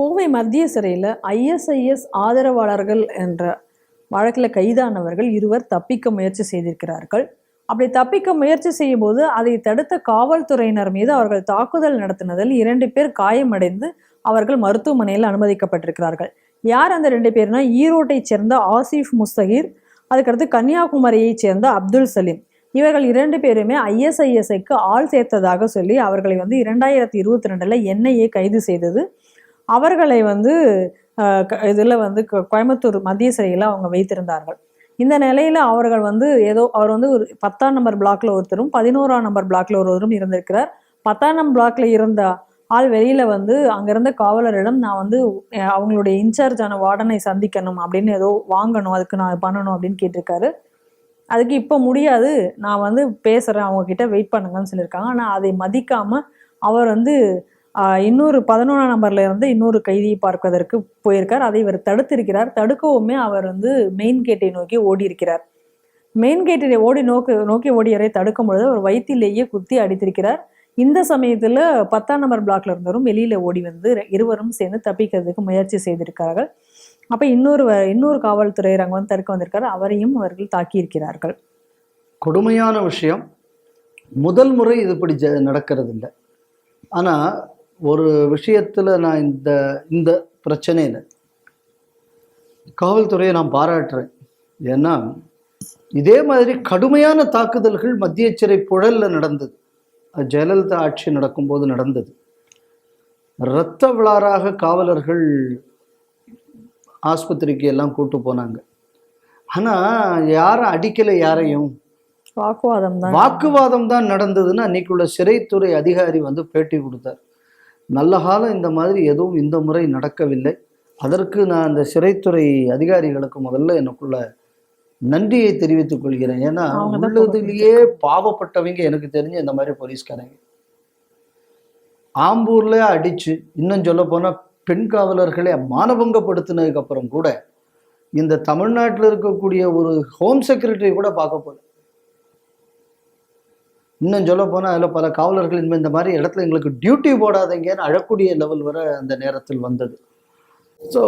கோவை மத்திய சிறையில் ஐஎஸ்ஐஎஸ் ஆதரவாளர்கள் என்ற வழக்கில் கைதானவர்கள் இருவர் தப்பிக்க முயற்சி செய்திருக்கிறார்கள். அப்படி தப்பிக்க முயற்சி செய்யும் போது அதை தடுத்த காவல்துறையினர் மீது அவர்கள் தாக்குதல் நடத்தினதில் இரண்டு பேர் காயமடைந்து அவர்கள் மருத்துவமனையில் அனுமதிக்கப்பட்டிருக்கிறார்கள். யார் அந்த ரெண்டு பேர்னா? ஈரோட்டைச் சேர்ந்த ஆசிஃப் முஸ்தகிர் அதுக்கடுத்து கன்னியாகுமரியைச் சேர்ந்த அப்துல் சலீம். இவர்கள் இரண்டு பேருமே ஐஎஸ்ஐஎஸ்ஐக்கு ஆள் சேர்த்ததாக சொல்லி அவர்களை வந்து இரண்டாயிரத்தி இருபத்தி ரெண்டில் என்ஐஏ கைது செய்தது. அவர்களை வந்து இதில் வந்து கோயம்புத்தூர் மத்திய சிறையில் அவங்க வைத்திருந்தார்கள். இந்த நிலையில் அவர்கள் வந்து ஏதோ அவர் வந்து ஒரு பத்தாம் நம்பர் பிளாக்ல ஒருத்தரும் பதினோராம் நம்பர் பிளாக்ல ஒருவரும் இருந்திருக்கிறார். பத்தாம் நம்பர் பிளாக்ல இருந்த ஆள் வெளியில் வந்து அங்கேருந்த காவலரிடம் நான் வந்து அவங்களுடைய இன்சார்ஜான வார்டனை சந்திக்கணும் அப்படின்னு ஏதோ வாங்கணும் அதுக்கு நான் பண்ணணும் அப்படின்னு கேட்டிருக்காரு. அதுக்கு இப்போ முடியாது நான் வந்து பேசுகிறேன் அவங்கக்கிட்ட வெயிட் பண்ணுங்கன்னு சொல்லியிருக்காங்க. ஆனால் அதை மதிக்காமல் அவர் வந்து இன்னொரு பதினொன்றாம் நம்பர்ல இருந்து இன்னொரு கைதியை பார்ப்பதற்கு போயிருக்கார். அதை இவர் தடுத்திருக்கிறார். தடுக்கவுமே அவர் வந்து மெயின் கேட்டை நோக்கி ஓடி இருக்கிறார் மெயின் கேட்டை ஓடி நோக்கி நோக்கி ஓடியவரை தடுக்கும் பொழுது அவர் வயிற்றிலேயே குத்தி அடித்திருக்கிறார். இந்த சமயத்தில் பத்தாம் நம்பர் பிளாக்ல இருந்தவரும் வெளியில ஓடி வந்து இருவரும் சேர்ந்து தப்பிக்கிறதுக்கு முயற்சி செய்திருக்கிறார்கள். அப்போ இன்னொரு வ- இன்னொரு காவல்துறையர் அங்கே வந்து தடுக்க வந்திருக்காரு. அவரையும் அவர்கள் தாக்கியிருக்கிறார்கள். கொடுமையான விஷயம். முதல் முறை இது இப்படி ஜ நடக்கிறது இல்லை ஆனால் ஒரு விஷயத்தில் நான் இந்த இந்த பிரச்சனையில் காவல்துறையை நான் பாராட்டுறேன். ஏன்னா இதே மாதிரி கடுமையான தாக்குதல்கள் மத்திய சிறை புழல்ல நடந்தது. ஜெயலலிதா ஆட்சி நடக்கும்போது நடந்தது. இரத்த விழாராக காவலர்கள் ஆஸ்பத்திரிக்கு எல்லாம் கூட்டு போனாங்க. ஆனால் யாரும் அடிக்கலை யாரையும். வாக்குவாதம் தான். வாக்குவாதம் தான் நடந்ததுன்னு அன்னைக்குள்ள சிறைத்துறை அதிகாரி வந்து பேட்டி கொடுத்தார். நல்ல காலம் இந்த மாதிரி எதுவும் இந்த முறை நடக்கவில்லை. அதற்கு நான் அந்த சிறைத்துறை அதிகாரிகளுக்கு முதல்ல எனக்குள்ள நன்றியை தெரிவித்துக் கொள்கிறேன். ஏன்னா உள்ளதுலயே பாவப்பட்டவங்க எனக்கு தெரிஞ்ச இந்த மாதிரி போலீஸ்காரங்க. ஆம்பூர்ல அடிச்சு இன்னும் சொல்ல போனா பெண் காவலர்களை மானபங்கப்படுத்தினதுக்கு அப்புறம் கூட இந்த தமிழ்நாட்டில் இருக்கக்கூடிய ஒரு ஹோம் செக்ரட்டரி கூட பார்க்க போல. இன்னும் சொல்ல போனால் அதில் பல காவலர்கள் இனிமே இந்த மாதிரி இடத்துல எங்களுக்கு டியூட்டி போடாதீங்கன்னு அழக்கூடிய லெவல் வர அந்த நேரத்தில் வந்தது. ஸோ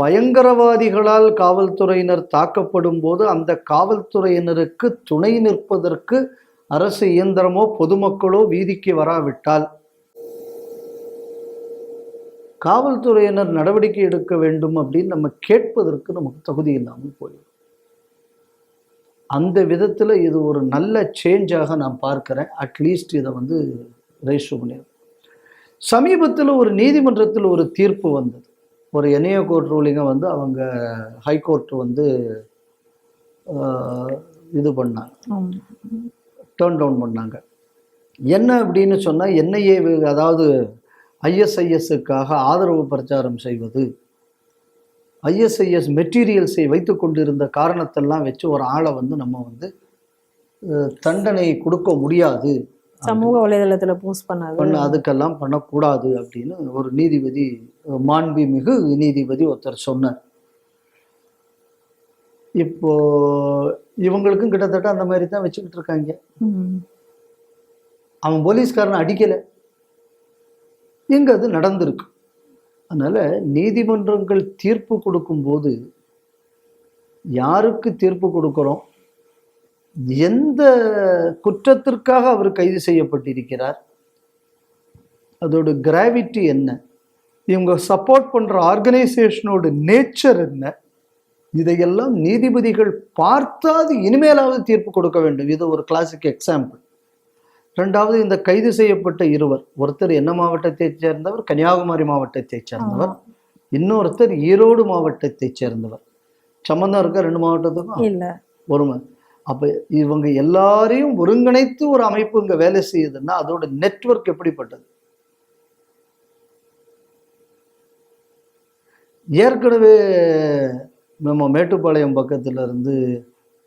பயங்கரவாதிகளால் காவல்துறையினர் தாக்கப்படும் போது அந்த காவல்துறையினருக்கு துணை நிற்பதற்கு அரசு இயந்திரமோ பொதுமக்களோ வீதிக்கு வராவிட்டால் காவல்துறையினர் நடவடிக்கை எடுக்க வேண்டும் அப்படின்னு நம்ம கேட்பதற்கு நமக்கு தகுதி இல்லாமல் போயிடும். அந்த விதத்தில் இது ஒரு நல்ல சேஞ்சாக நான் பார்க்குறேன். அட்லீஸ்ட் இதை வந்து ரெஜிஸ்டர் பண்ணியிருக்கேன் சமீபத்தில் ஒரு நீதிமன்றத்தில் ஒரு தீர்ப்பு வந்தது. ஒரு என்ஐஏ கோர்ட் ரூலிங்கை வந்து அவங்க ஹைகோர்ட் வந்து இது பண்ணாங்க. டேர்ன் டவுன் பண்ணாங்க. என்ன அப்படின்னு சொன்னால் என்ஐஏ அதாவது ஐஎஸ்ஐஎஸ்ஸுக்காக ஆதரவு பிரச்சாரம் செய்வது ஐஎஸ்ஐஎஸ் மெட்டீரியல்ஸை வைத்து கொண்டிருந்த காரணத்தெல்லாம் வச்சு ஒரு ஆளை வந்து நம்ம வந்து தண்டனை கொடுக்க முடியாது. சமூக வலைதளத்துல போஸ்ட் பண்ணாது. பண்ண அதுக்கெல்லாம் பண்ணக்கூடாது அப்படின்னு ஒரு நீதிபதி மாண்புமிகு நீதிபதி ஒருத்தர் சொன்னார். இப்போ இவங்களுக்கும் கிட்டத்தட்ட அந்த மாதிரி தான் வச்சுக்கிட்டு இருக்காங்க. அவன் போலீஸ்காரனை அடிக்கலை. எங்க அது நடந்திருக்கு? அதனால் நீதிமன்றங்கள் தீர்ப்பு கொடுக்கும்போது யாருக்கு தீர்ப்பு கொடுக்குறோம்? எந்த குற்றத்திற்காக அவர் கைது செய்யப்பட்டிருக்கிறார்? அதோட கிராவிட்டி என்ன? இவங்க சப்போர்ட் பண்ணுற ஆர்கனைசேஷனோட நேச்சர் என்ன? இதையெல்லாம் நீதிபதிகள் பார்த்தாது இனிமேலாவது தீர்ப்பு கொடுக்க வேண்டும். இது ஒரு கிளாசிக் எக்ஸாம்பிள் ரெண்டாவது இந்த கைது செய்யப்பட்ட இருவர். ஒருத்தர் என்ன மாவட்டத்தைச் சேர்ந்தவர்? கன்னியாகுமரி மாவட்டத்தைச் சேர்ந்தவர். இன்னொருத்தர் ஈரோடு மாவட்டத்தைச் சேர்ந்தவர். சம்பந்தம் இருக்க? ரெண்டு மாவட்டத்துக்கும்? இல்ல. ஒருமை. அப்ப இவங்க எல்லாரையும் ஒருங்கிணைத்து ஒரு அமைப்பு இங்க வேலை செய்யுதுன்னா அதோட நெட்வொர்க் எப்படிப்பட்டது? ஏற்கனவே நம்ம மேட்டுப்பாளையம் பக்கத்துல இருந்து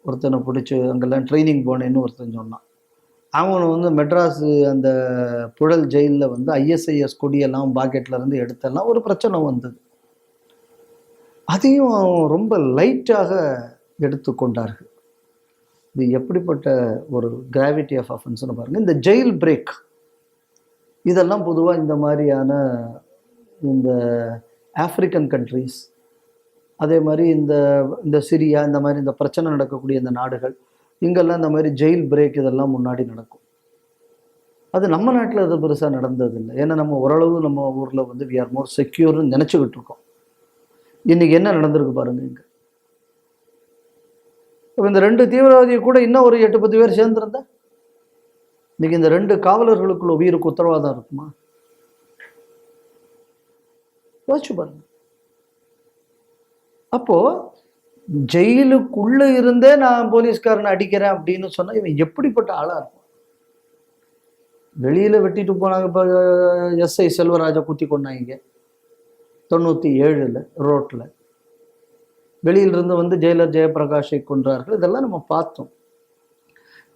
ஒருத்தனை பிடிச்சி அங்கெல்லாம் ட்ரைனிங் போனேன்னு ஒருத்தன் சொன்னான். அவனை வந்து மெட்ராஸ் அந்த புழல் ஜெயிலில் வந்து ஐஎஸ்ஐஎஸ் கொடியெல்லாம் பாக்கெட்லேருந்து எடுத்தெல்லாம் ஒரு பிரச்சனை வந்தது. அதையும் அவன் ரொம்ப லைட்டாக எடுத்துக்கொண்டார்கள் இது எப்படிப்பட்ட ஒரு கிராவிட்டி ஆஃப் அஃபென்ஸ்னு பாருங்கள் இந்த ஜெயில் பிரேக் இதெல்லாம் பொதுவாக இந்த மாதிரியான இந்த ஆப்பிரிக்கன் கண்ட்ரீஸ் அதே மாதிரி இந்த இந்த சிரியா இந்த மாதிரி இந்த பிரச்சனை நடக்கக்கூடிய இந்த நாடுகள் இங்கெல்லாம் இந்த மாதிரி ஜெயில் பிரேக் இதெல்லாம் முன்னாடி நடக்கும். அது நம்ம நாட்டில் அது பெருசாக நடந்ததில்லை. ஏன்னா நம்ம ஓரளவு நம்ம ஊரில் வந்து வி ஆர் மோர் செக்யூர்னு நினச்சிக்கிட்டு இருக்கோம். இன்னைக்கு என்ன நடந்திருக்கு பாருங்க இங்க. இப்போ இந்த ரெண்டு தீவிரவாதியை கூட இன்னும் ஒரு எட்டு பத்து பேர் சேர்ந்துருந்தா? இன்னைக்கு இந்த ரெண்டு காவலர்களுக்குள்ள உயிருக்கு உத்தரவாதம் இருக்குமா? யோசிச்சு பாருங்க. அப்போ ஜெயிலுக்குள்ளே இருந்தே நான் போலீஸ்காரனை அடிக்கிறேன் அப்படின்னு சொன்னால் இவன் எப்படிப்பட்ட ஆளாக இருக்கும் வெளியில் வெட்டிட்டு போனாங்க இப்போ எஸ்ஐ செல்வராஜை குத்தி கொண்டாங்க தொண்ணூற்றி ஏழில் ரோட்டில் வெளியிலிருந்து வந்து ஜெயிலர் ஜெயபிரகாஷை கொன்றார்கள். இதெல்லாம் நம்ம பார்த்தோம்.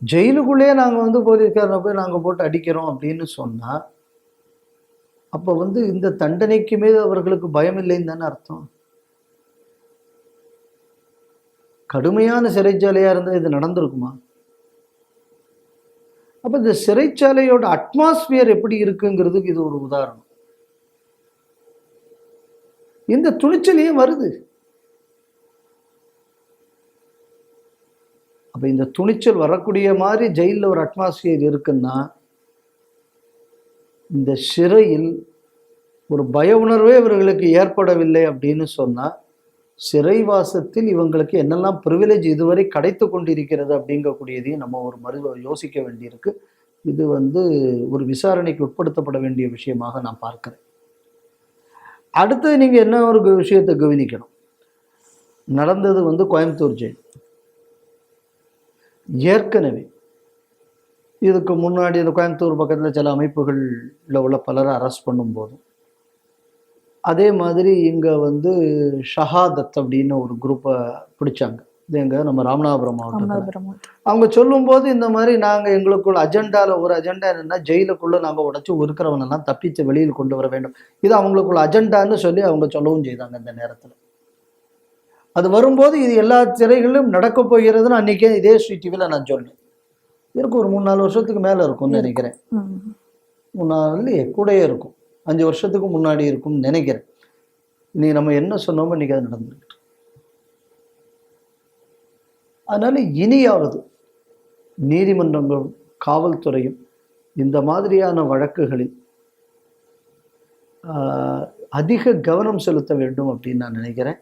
ஜெயிலுக்குள்ளேயே நாங்கள் வந்து போலீஸ்காரனை போய் நாங்கள் போட்டு அடிக்கிறோம் அப்படின்னு சொன்னால் அப்போ வந்து இந்த தண்டனைக்கு மீது அவர்களுக்கு பயம் இல்லைன்னு தானே அர்த்தம்? கடுமையான சிறைச்சாலையாக இருந்தால் இது நடந்திருக்குமா? அப்போ இந்த சிறைச்சாலையோட அட்மாஸ்பியர் எப்படி இருக்குங்கிறதுக்கு இது ஒரு உதாரணம். இந்த துணிச்சலையே வருது? அப்போ இந்த துணிச்சல் வரக்கூடிய மாதிரி ஜெயிலில் ஒரு அட்மாஸ்பியர் இருக்குன்னா இந்த சிறையில் ஒரு பய உணர்வே இவர்களுக்கு ஏற்படவில்லை அப்படின்னு சொன்னால் சிறைவாசத்தில் இவங்களுக்கு என்னெல்லாம் ப்ரிவிலேஜ் இதுவரை கிடைத்து கொண்டிருக்கிறது அப்படிங்கக்கூடியதையும் நம்ம ஒரு மறு யோசிக்க வேண்டியிருக்கு. இது வந்து ஒரு விசாரணைக்கு உட்படுத்தப்பட வேண்டிய விஷயமாக நான் பார்க்குறேன். அடுத்து நீங்கள் என்ன ஒரு விஷயத்தை கவனிக்கணும்? நடந்தது வந்து கோயம்புத்தூர் ஜெயில். ஏற்கனவே இதுக்கு முன்னாடி இந்த கோயம்புத்தூர் பக்கத்தில் சில அமைப்புகளில் உள்ள பலரை அரெஸ்ட் பண்ணும்போதும் அதே மாதிரி இங்கே வந்து ஷஹாதத் அப்படின்னு ஒரு குரூப்பை பிடிச்சாங்க. இது எங்க? நம்ம ராமநாதபுரம் ராமநாதபுரம் அவங்க சொல்லும்போது இந்த மாதிரி நாங்கள் எங்களுக்குள்ள அஜெண்டாவில் ஒரு அஜெண்டா என்னன்னா ஜெயிலுக்குள்ளே நாங்கள் உடச்சி இருக்கிறவனெல்லாம் தப்பிச்சு வெளியில் கொண்டு வர வேண்டும். இது அவங்களுக்குள்ள அஜெண்டான்னு சொல்லி அவங்க சொல்லவும் செய்தாங்க இந்த நேரத்தில். அது வரும்போது இது எல்லா சிறைகளிலும் நடக்க போகிறதுன்னு அன்றைக்கே இதே ஸ்ரீ டிவியில் நான் சொன்னேன். இருக்கும் ஒரு மூணு நாலு வருஷத்துக்கு மேலே இருக்கும்னு நினைக்கிறேன். மூணு நாலு இல்லையே கூடயே இருக்கும். அஞ்சு வருஷத்துக்கு முன்னாடி இருக்கும்னு நினைக்கிறேன். நீ நம்ம என்ன சொன்னோமோ இன்னைக்கு அது நடந்துருக்கு. அதனால் இனியாவது நீதிமன்றங்களும் காவல்துறையும் இந்த மாதிரியான வழக்குகளில் அதிக கவனம் செலுத்த வேண்டும் அப்படின்னு நான் நினைக்கிறேன்.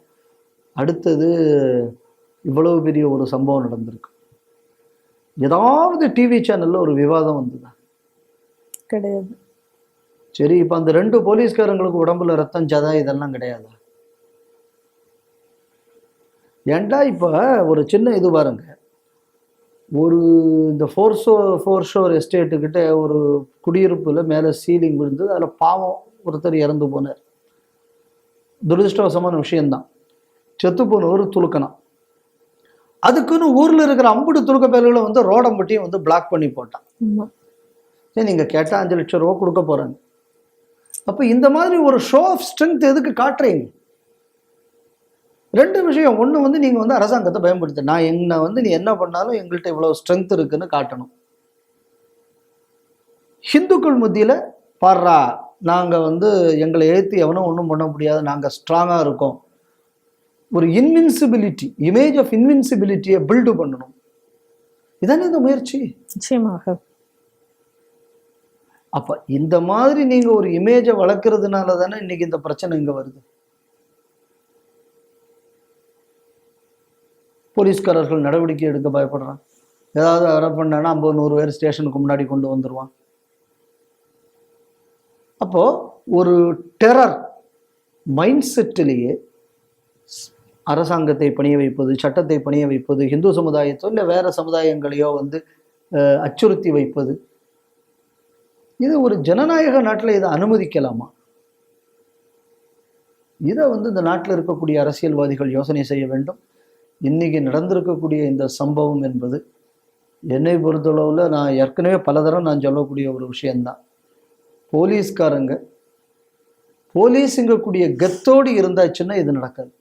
அடுத்தது இவ்வளவு பெரிய ஒரு சம்பவம் நடந்திருக்கு. ஏதாவது டிவி சேனலில் ஒரு விவாதம் வந்ததா? கிடையாது. சரி இப்போ அந்த ரெண்டு போலீஸ்காரங்களுக்கு உடம்புல ரத்தம் ஜதா இதெல்லாம் கிடையாதா? ஏன்டா இப்போ ஒரு சின்ன இது பாருங்க. ஒரு இந்த ஃபோர் ஷோ ஃபோர் ஷோர் எஸ்டேட்டுக்கிட்ட ஒரு குடியிருப்புல மேலே சீலிங் விழுந்தது அதில் பாவம் ஒருத்தர் இறந்து போனார். துரதிருஷ்டவசமான விஷயம்தான். செத்து போனவர் துளுக்கணும் அதுக்குன்னு ஊரில் இருக்கிற அம்புடு துருக்க பேர்களை வந்து ரோடம்பட்டியும் வந்து பிளாக் பண்ணி போட்டான். சரி நீங்கள் கேட்டால் அஞ்சு லட்சம் ரூபா கொடுக்க போகிறாங்க அப்போ இந்த மாதிரி ஒரு ஷோ ஆஃப் ஸ்ட்ரென்த் எதுக்கு காட்டுறீங்க? ரெண்டு விஷயம். ஒன்று வந்து நீங்கள் வந்து அரசாங்கத்தை பயன்படுத்து நான் என்ன வந்து நீ என்ன பண்ணாலும் எங்கள்கிட்ட இவ்வளோ ஸ்ட்ரென்த் இருக்குன்னு காட்டணும். ஹிந்துக்கள் மத்தியில் பாடுறா நாங்கள் வந்து எங்களை எழுத்து எவனும் ஒன்றும் பண்ண முடியாது. நாங்கள் ஸ்ட்ராங்காக இருக்கோம். ஒரு இன்வின்சிபிலிட்டி இமேஜ் ஆஃப் இன்வின்சிபிலிட்டியை பில்டு பண்ணணும். இதானே இந்த முயற்சி? நிச்சயமாக. அப்போ இந்த மாதிரி நீங்கள் ஒரு இமேஜை வளர்க்குறதுனால தானே இன்னைக்கு இந்த பிரச்சனை இங்கே வருது. போலீஸ்காரர்கள் நடவடிக்கை எடுக்க பயப்படுறான் ஏதாவது அரெஸ்ட் பண்ணானா ஐம்பது நூறு பேர் ஸ்டேஷனுக்கு முன்னாடி கொண்டு வந்துடுவான் அப்போது ஒரு டெரர் மைண்ட் செட்டிலேயே அரசாங்கத்தை பணிய வைப்பது சட்டத்தை பணிய வைப்பது இந்து சமுதாயத்தோ இல்லை வேறு சமுதாயங்களையோ வந்து அச்சுறுத்தி வைப்பது இது ஒரு ஜனநாயக நாட்டில் இதை அனுமதிக்கலாமா? இதை வந்து இந்த நாட்டில் இருக்கக்கூடிய அரசியல்வாதிகள் யோசனை செய்ய வேண்டும். இன்னைக்கு நடந்திருக்கக்கூடிய இந்த சம்பவம் என்பது என்னை பொறுத்தளவில் நான் ஏற்கனவே பலதரம் நான் சொல்லக்கூடிய ஒரு விஷயம்தான். போலீஸ்காரங்க போலீஸுங்கக்கூடிய கத்தோடு இருந்தாச்சுன்னா இது நடக்காது.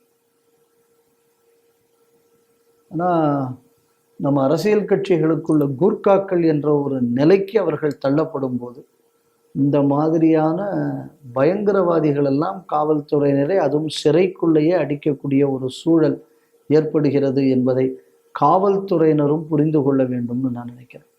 ஆனால் நம்ம அரசியல் கட்சிகளுக்குள்ள கூர்க்காக்கள் என்ற ஒரு நிலைக்கு அவர்கள் தள்ளப்படும் போது இந்த மாதிரியான பயங்கரவாதிகள் எல்லாம் காவல்துறையினரை அதுவும் சிறைக்குள்ளேயே அடிக்கக்கூடிய ஒரு சூழல் ஏற்படுகிறது என்பதை காவல்துறையினரும் புரிந்து கொள்ள வேண்டும்னு நான் நினைக்கிறேன்.